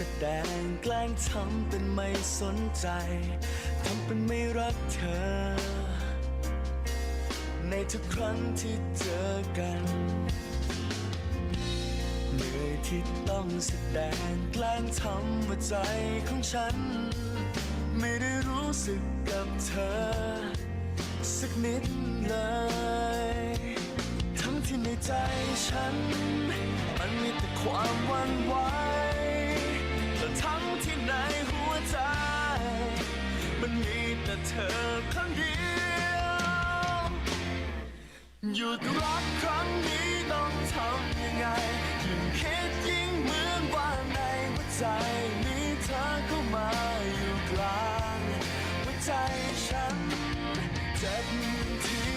แสดงแกล้งทำเป็นไม่สนใจทำเป็นไม่รักเธอ ในทุกครั้งที่เจอกันเหนื่อยที่ต้องแสดงแกล้งทำว่าใจของฉัน ไม่ได้รู้สึกกับเธอ สักนิดเลย ทั้งที่ในใจฉัน มันมีแต่ความวันไหว ธอคนเดียวหยุดรักครั้งนี้ต้องทำยังไงยิ่งคิดยิ่งเหมือนว่าในหัวใจมีเธอเข้ามาอยู่กลางหัวใจฉันเจ็บที่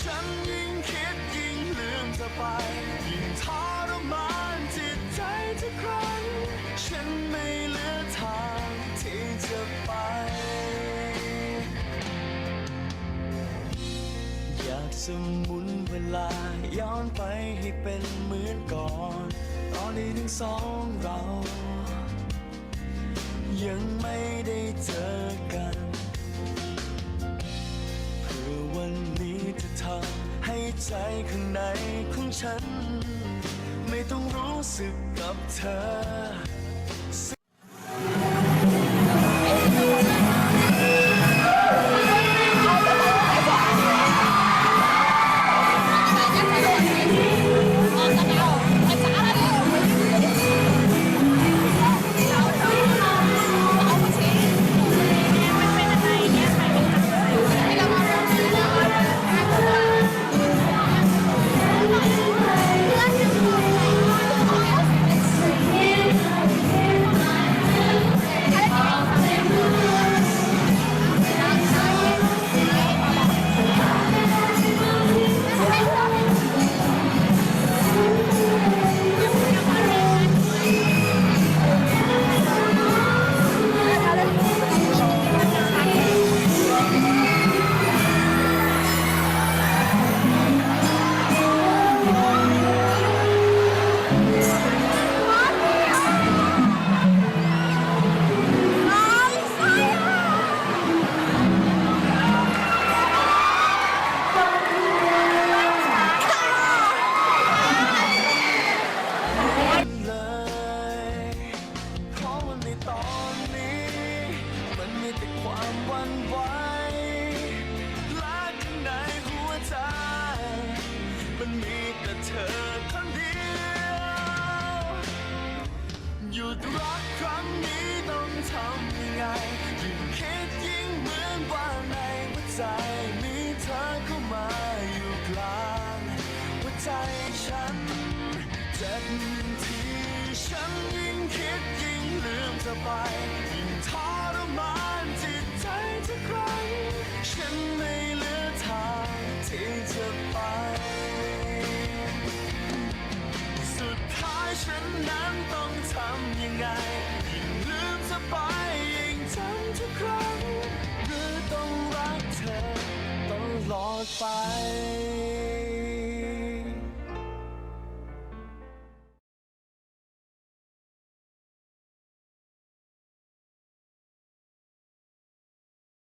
ฉันยิ่งคิดยิ่งลืมเธอไป อยากสมุนเวลาย้อนไปให้เป็นเหมือนก่อน ตอนที่ทั้งสองเรา ยังไม่ได้เจอกันเพื่อวันนี้จะทำให้ใจข้างในของฉัน ไม่ต้องรู้สึกกับเธอ วันไหวและข้างในหัวใจ มันมีแต่เธอคนเดียวหยุดรักครั้งนี้ต้องทำยังไงยิ่งคิดยิ่งเหมือนว่าในหัวใจ มีเธอเข้ามาอยู่กลางหัวใจฉันเจ็บที่ฉันยิ่งคิดยิ่งลืมเธอไปยิ่งทรมาน ไงยิ่งลืมเธอไปยิ่งจำทุกครั้งหรือต้องรักเธอตลอดไป